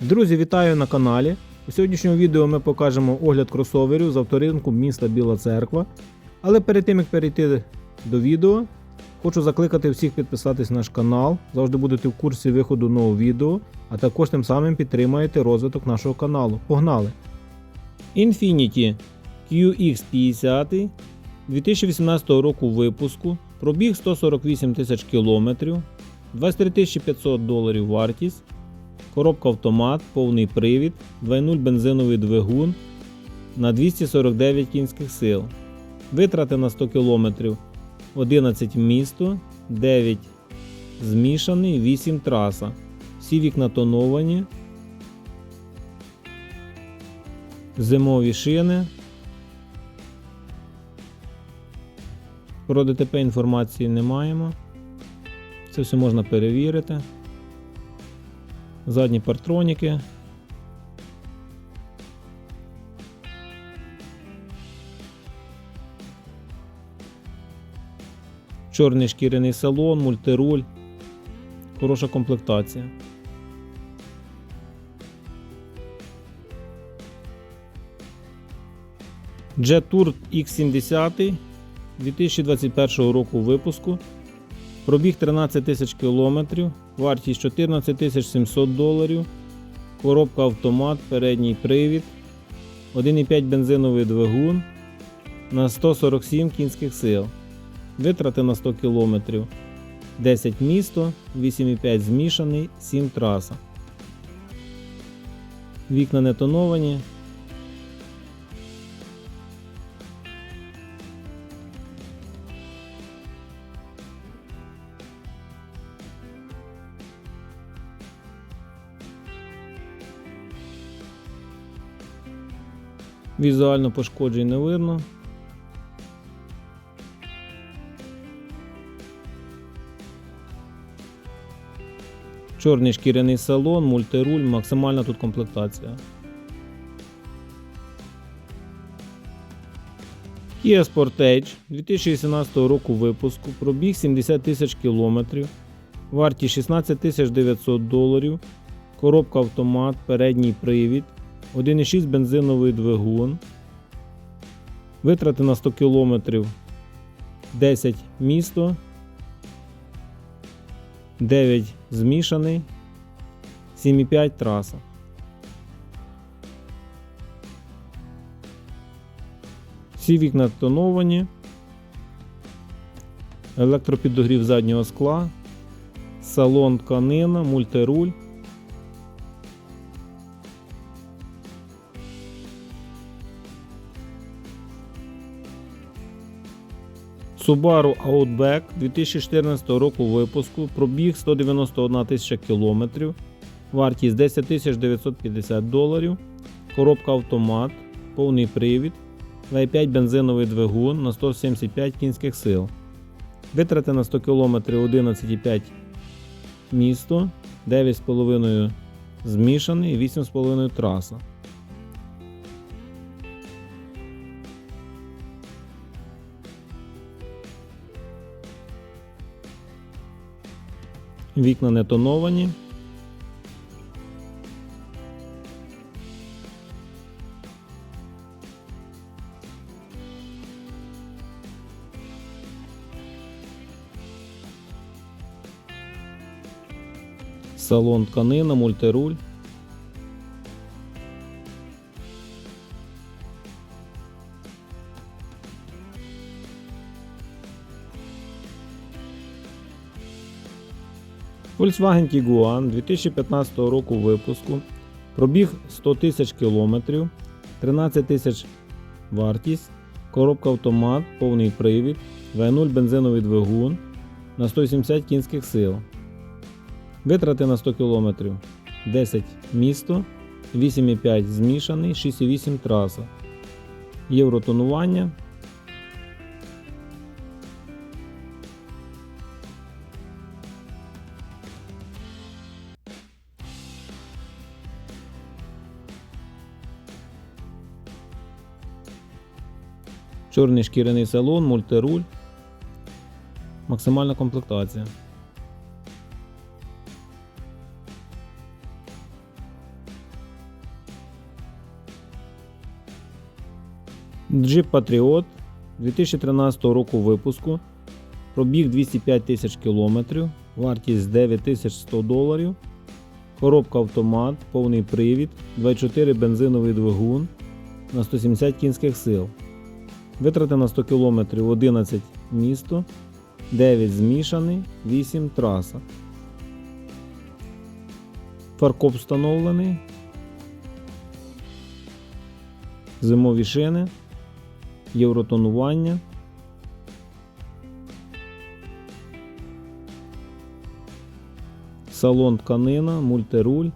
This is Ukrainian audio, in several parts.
Друзі, вітаю на каналі. У сьогоднішньому відео ми покажемо огляд кросоверів з авторинку міста Біла Церква. Але перед тим як перейти до відео, хочу закликати всіх підписатись на наш канал. Завжди будете в курсі виходу нового відео, а також тим самим підтримаєте розвиток нашого каналу. Погнали! Infiniti QX50 2018 року випуску, пробіг 148 тисяч кілометрів, 23 500 доларів вартість. Коробка автомат, повний привід, 2.0 бензиновий двигун на 249 кінських сил. Витрати на 100 км 11 місто, 9 змішаний, 8 траса. Всі вікна тоновані. Зимові шини. Про ДТП інформації не маємо. Це все можна перевірити задні партроніки. Чорний шкіряний салон, мультируль. Хороша комплектація. Jet Tour X70 2021 року випуску. Пробіг 13 тисяч кілометрів, вартість 14 тисяч 700 доларів, коробка автомат, передній привід, 1,5 бензиновий двигун на 147 кінських сил. Витрати на 100 км 10 місто, 8,5 змішаний, 7 траса. Вікна не тоновані. Візуально пошкоджень не видно. Чорний шкіряний салон, мультируль, максимальна тут комплектація. Kia Sportage 2018 року випуску, пробіг 70 тисяч кілометрів, вартість 16 900 доларів, коробка автомат, передній привід, 1,6 бензиновий двигун. Витрати на 100 км 10 місто. 9 змішаний. 7,5 траса. Всі вікна тоновані. Електропідогрів заднього скла. Салон тканина, мультируль. Subaru Outback 2014 року випуску, пробіг 191 тисяча кілометрів, вартість 10 тисяч 950 доларів, коробка автомат, повний привід, V5 бензиновий двигун на 175 кінських сил. Витрати на 100 км 11,5 місто, 9,5 змішаний і 8,5 траса. Вікна не тоновані. Салон тканина, мультируль. Volkswagen Tiguan 2015 року випуску. Пробіг 100 тисяч кілометрів, 13 тисяч вартість, коробка автомат, повний привід, V0 бензиновий двигун на 180 кінських сил. Витрати на 100 км 10 місто, 8,5 змішаний, 6,8 траса. Євротонування. Чорний шкіряний салон, мультируль. Максимальна комплектація. Джип Патріот 2013 року випуску. Пробіг 205 тисяч кілометрів, вартість 9100 доларів. Коробка автомат, повний привід, 24 бензиновий двигун на 170 кінських сил. Витрати на 100 км 11 місто, 9 змішаний, 8 траса. Фаркоп встановлений. Зимові шини, євротонування. Салон тканина, мультируль.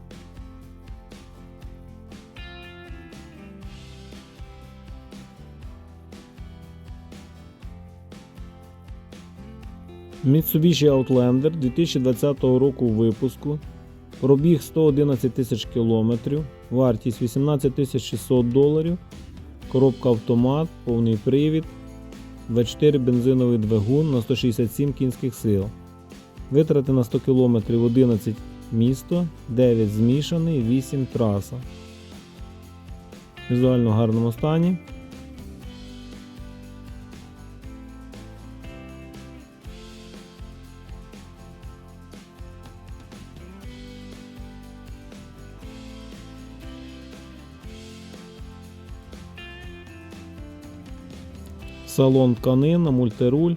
Mitsubishi Outlander 2020 року випуску. Пробіг 111 тисяч кілометрів, вартість 18 600 доларів, коробка автомат, повний привід, 24 бензиновий двигун на 167 кінських сил. Витрати на 100 км 11 місто, 9 змішаний, 8 траса. В Візуально гарному стані. Салон тканина, мультируль.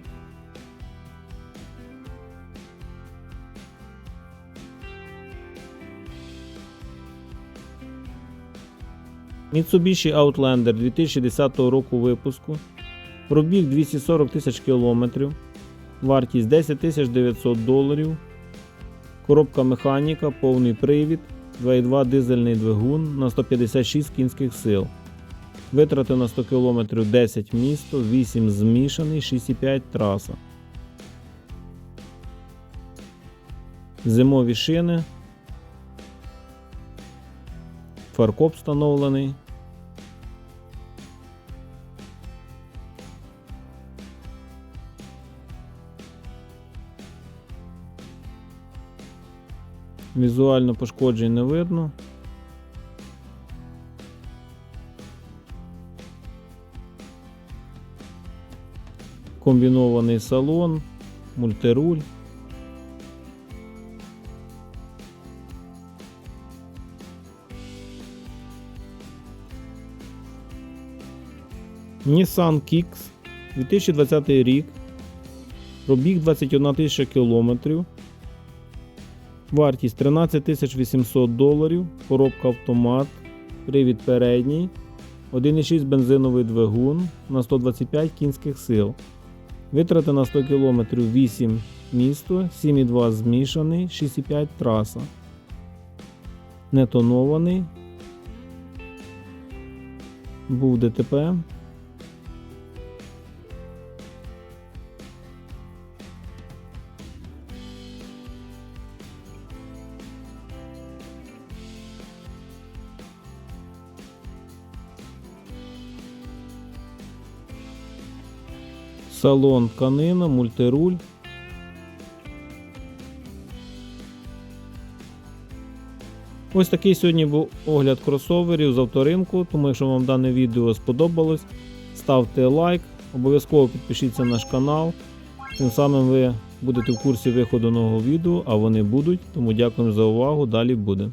Mitsubishi Outlander 2010 року випуску. Пробіг 240 тисяч кілометрів. Вартість 10 тисяч 900 доларів. Коробка механіка, повний привід, 2.2 дизельний двигун на 156 кінських сил. Витрати на 100 км 10 місто, 8 змішаний, 6,5 траса. Зимові шини. Фаркоп встановлений. Візуально пошкоджень не видно. Комбінований салон, мультируль. Nissan Kicks 2020 рік. Пробіг 21 тисяча кілометрів. Вартість 13 800 доларів. Коробка автомат. Привід передній. 1,6 бензиновий двигун на 125 кінських сил. Витрати на 100 км 8 місто, 7,2 змішаний, 6,5 траса. Не тонований. Був ДТП. Салон тканина, мультируль. Ось такий сьогодні був огляд кросоверів з авторинку. Тому, якщо вам дане відео сподобалось, ставте лайк, обов'язково підпишіться на наш канал. Тим самим ви будете в курсі виходу нового відео, а вони будуть. Тому дякую за увагу. Далі буде.